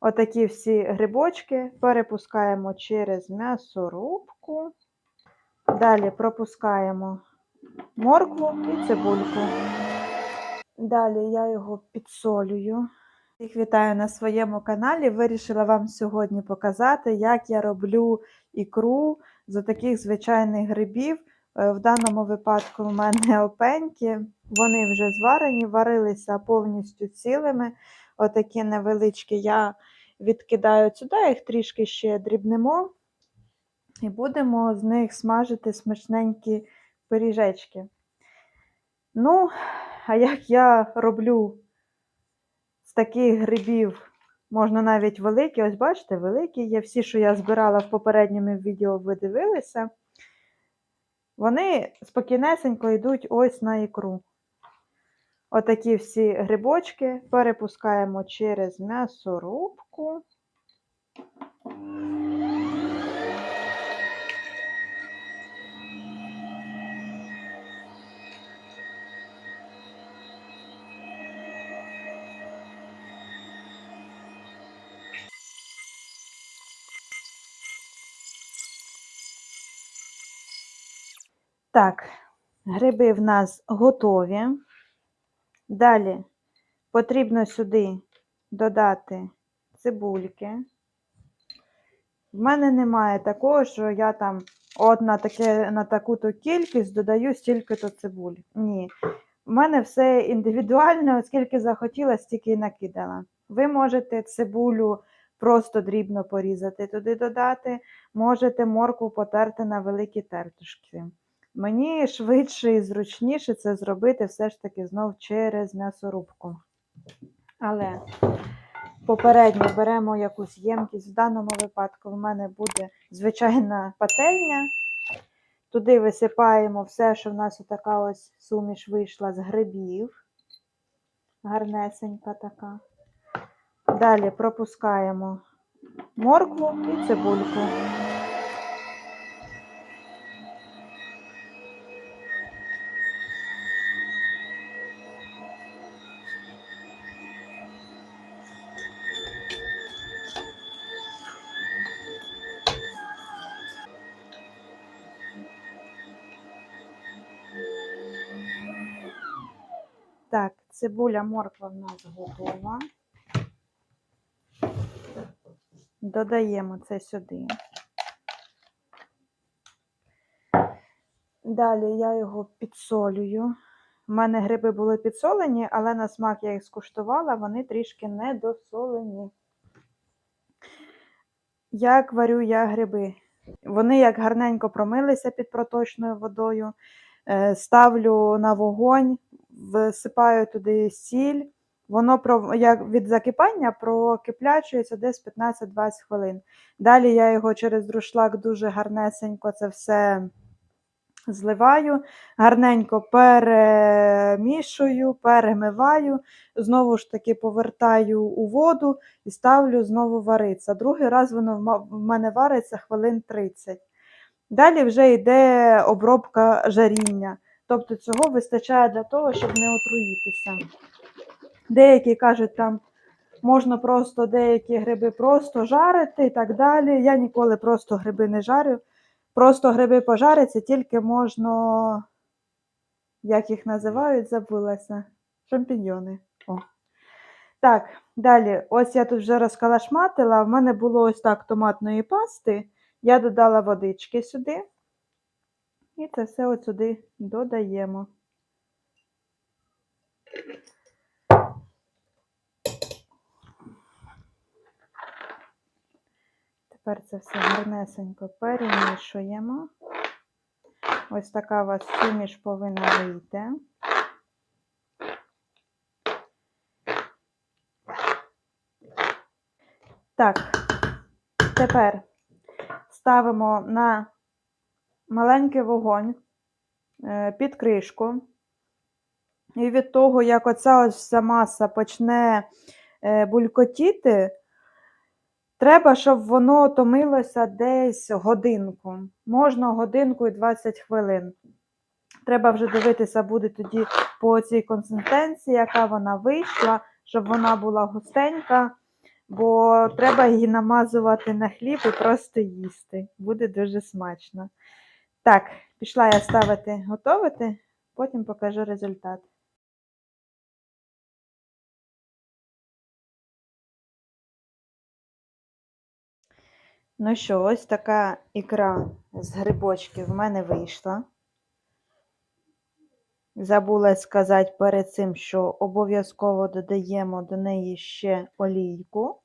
Отакі всі грибочки перепускаємо через м'ясорубку. Далі пропускаємо моркву і цибульку. Далі я його підсолюю. Всіх вітаю на своєму каналі. Вирішила вам сьогодні показати, як я роблю ікру з таких звичайних грибів. Е, В даному випадку у мене опеньки. Вони вже зварені, варилися повністю цілими. Отакі невеличкі я відкидаю сюди, їх трішки ще дрібнемо. І будемо з них смажити смачненькі пиріжечки. Ну, а як я роблю з таких грибів, можна навіть великі, ось бачите, великі є. Всі, що я збирала в попередньому відео, ви дивилися. Вони спокійнесенько йдуть ось на ікру. Отакі всі грибочки перепускаємо через м'ясорубку. Так, гриби в нас готові. Далі потрібно сюди додати цибульки. В мене немає такого, що я там от на, таке, на таку-то кількість додаю стільки-то цибуль. Ні. В мене все індивідуально, оскільки захотіла, стільки і накидала. Ви можете цибулю просто дрібно порізати, туди додати, можете моркву потерти на великі тертушки. Мені швидше і зручніше це зробити все ж таки знов через м'ясорубку. Але попередньо беремо якусь ємкість. В даному випадку в мене буде звичайна пательня. Туди висипаємо все, що в нас така ось суміш вийшла з грибів. Гарнесенька така. Далі пропускаємо моркву і цибульку. Так, цибуля, морква в нас готова. Додаємо це сюди. Далі я його підсолюю. У мене гриби були підсолені, але на смак я їх скуштувала, вони трішки недосолені. Як варю я гриби? Вони як гарненько промилися під проточною водою. Е, Ставлю на вогонь, всипаю туди сіль. Воно про, як від закипання прокиплячується десь 15-20 хвилин. Далі я його через друшлак дуже гарнесенько це все зливаю, гарненько перемішую, перемиваю, знову ж таки повертаю у воду і ставлю знову варитися. Другий раз воно в мене вариться хвилин 30. Далі вже йде обробка жаріння. Тобто цього вистачає для того, щоб не отруїтися. Деякі кажуть, там можна просто деякі гриби просто жарити і так далі. Я ніколи просто гриби не жарю. Просто гриби пожаряться, тільки можна, як їх називають, забулася. Шампіньйони. О. Так, далі, ось я тут вже розкалашматила. В мене було ось так томатної пасти. Я додала водички сюди. І це все от сюди додаємо. Тепер це все гарнесенько перемішуємо. Ось така у вас суміш повинна вийти. Так, тепер ставимо на маленький вогонь е, під кришку. І від того, як оця ось вся маса почне е, булькотіти, треба, щоб воно томилося десь годинку. Можна годинку і 20 хвилин. Треба вже дивитися буде тоді по цій консистенції, яка вона вийшла, щоб вона була густенька. бо треба її намазувати на хліб і просто їсти. Буде дуже смачно. Так, пішла я ставити готувати, потім покажу результат. Ну що, ось така ікра з грибочків в мене вийшла. Забула сказати перед цим, що обов'язково додаємо до неї ще олійку.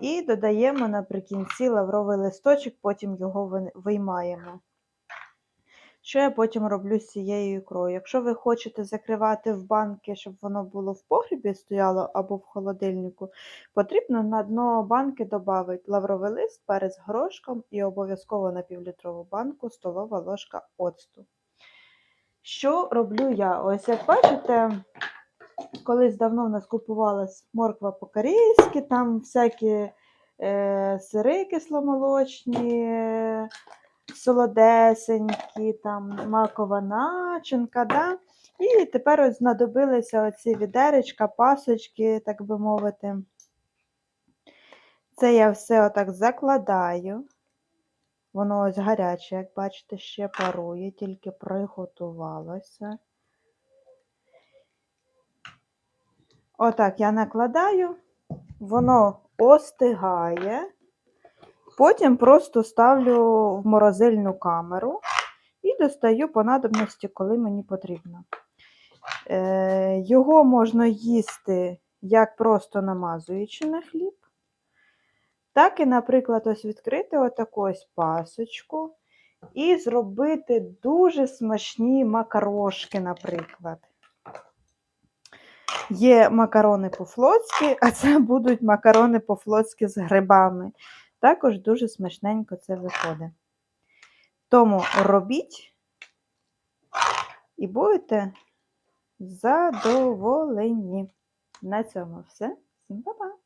І додаємо наприкінці лавровий листочок, потім його виймаємо. Що я потім роблю з цією ікрою? Якщо ви хочете закривати в банки, щоб воно було в погрібі стояло або в холодильнику, потрібно на дно банки додати лавровий лист, перець горошком і обов'язково на півлітрову банку столова ложка оцту. Що роблю я? Ось як бачите, колись давно в нас купувалась морква по-корейськи, там всякі е, сири кисломолочні, солодесенькі, там макова начинка. Да? І тепер ось знадобилися оці відеречка, пасочки, так би мовити. Це я все отак закладаю. Воно ось гаряче, як бачите, ще парує, тільки приготувалося. Отак я накладаю, воно остигає. Потім просто ставлю в морозильну камеру і достаю по надобності, коли мені потрібно. Е, його можна їсти як просто намазуючи на хліб, так і, наприклад, ось відкрити отаку ось пасочку і зробити дуже смачні макарошки, наприклад. Є макарони по-флотськи, а це будуть макарони по-флотськи з грибами. Також дуже смачненько це виходить. Тому робіть і будете задоволені. На цьому все. Всім па-па!